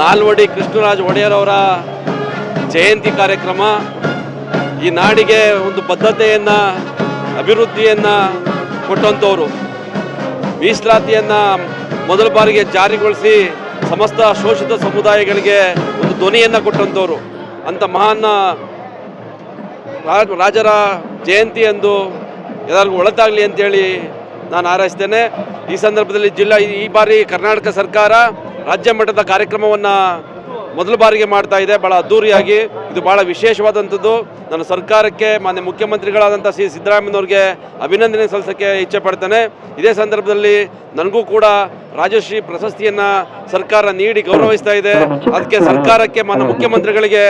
ನಾಲ್ವಡಿ ಕೃಷ್ಣರಾಜ ಒಡೆಯರ್ ಅವರ ಜಯಂತಿ ಕಾರ್ಯಕ್ರಮ, ಈ ನಾಡಿಗೆ ಒಂದು ಬದ್ಧತೆಯನ್ನು, ಅಭಿವೃದ್ಧಿಯನ್ನು ಕೊಟ್ಟಂಥವರು ಮೀಸಲಾತಿಯನ್ನು ಮೊದಲ ಬಾರಿಗೆ ಜಾರಿಗೊಳಿಸಿ ಸಮಸ್ತ ಶೋಷಿತ ಸಮುದಾಯಗಳಿಗೆ ಒಂದು ಧ್ವನಿಯನ್ನು ಕೊಟ್ಟಂಥವ್ರು ಅಂಥ ಮಹಾನ್ ರಾಜರ ಜಯಂತಿ ಎಂದು ಎಲ್ಲರಿಗೂ ಒಳತಾಗಲಿ ಅಂತೇಳಿ ನಾನು ಹಾರೈಸ್ತೇನೆ. ಈ ಸಂದರ್ಭದಲ್ಲಿ ಜಿಲ್ಲಾ ಈ ಬಾರಿ ಕರ್ನಾಟಕ ಸರ್ಕಾರ ರಾಜ್ಯ ಮಟ್ಟದ ಕಾರ್ಯಕ್ರಮವನ್ನು ಮೊದಲ ಬಾರಿಗೆ ಮಾಡ್ತಾ ಇದೆ. ಭಾಳ ಅದ್ದೂರಿಯಾಗಿ. ಇದು ಭಾಳ ವಿಶೇಷವಾದಂಥದ್ದು. ನಾನು ಸರ್ಕಾರಕ್ಕೆ, ಮಾನ್ಯ ಮುಖ್ಯಮಂತ್ರಿಗಳಾದಂಥ ಸಿ. ಸಿದ್ದರಾಮಯ್ಯನವ್ರಿಗೆ ಅಭಿನಂದನೆ ಸಲ್ಲಿಸೋಕ್ಕೆ ಇಚ್ಛೆ ಪಡ್ತೇನೆ. ಇದೇ ಸಂದರ್ಭದಲ್ಲಿ ನನಗೂ ಕೂಡ ರಾಜಶ್ರೀ ಪ್ರಶಸ್ತಿಯನ್ನು ಸರ್ಕಾರ ನೀಡಿ ಗೌರವಿಸ್ತಾ ಇದೆ. ಅದಕ್ಕೆ ಸರ್ಕಾರಕ್ಕೆ, ಮಾನ್ಯ ಮುಖ್ಯಮಂತ್ರಿಗಳಿಗೆ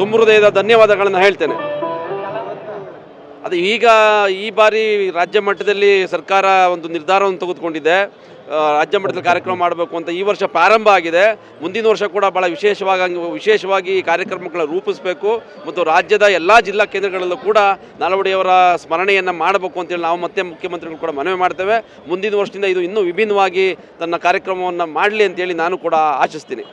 ತುಂಬ ಹೃದಯದ ಧನ್ಯವಾದಗಳನ್ನು ಹೇಳ್ತೇನೆ. ಅದು ಈಗ ಈ ಬಾರಿ ರಾಜ್ಯ ಮಟ್ಟದಲ್ಲಿ ಸರ್ಕಾರ ಒಂದು ನಿರ್ಧಾರವನ್ನು ತೆಗೆದುಕೊಂಡಿದೆ. ರಾಜ್ಯ ಮಟ್ಟದಲ್ಲಿ ಕಾರ್ಯಕ್ರಮ ಮಾಡಬೇಕು ಅಂತ ಈ ವರ್ಷ ಪ್ರಾರಂಭ ಆಗಿದೆ. ಮುಂದಿನ ವರ್ಷ ಕೂಡ ಭಾಳ ವಿಶೇಷವಾಗಿ ವಿಶೇಷವಾಗಿ ಈ ಕಾರ್ಯಕ್ರಮಗಳ ರೂಪಿಸಬೇಕು ಮತ್ತು ರಾಜ್ಯದ ಎಲ್ಲ ಜಿಲ್ಲಾ ಕೇಂದ್ರಗಳಲ್ಲೂ ಕೂಡ ನಾಲ್ವಡಿಯವರ ಸ್ಮರಣೆಯನ್ನು ಮಾಡಬೇಕು ಅಂತೇಳಿ ನಾವು ಮತ್ತೆ ಮುಖ್ಯಮಂತ್ರಿಗಳು ಕೂಡ ಮನವಿ ಮಾಡ್ತೇವೆ. ಮುಂದಿನ ವರ್ಷದಿಂದ ಇದು ಇನ್ನೂ ವಿಭಿನ್ನವಾಗಿ ತನ್ನ ಕಾರ್ಯಕ್ರಮವನ್ನು ಮಾಡಲಿ ಅಂತೇಳಿ ನಾನು ಕೂಡ ಆಶಿಸ್ತೀನಿ.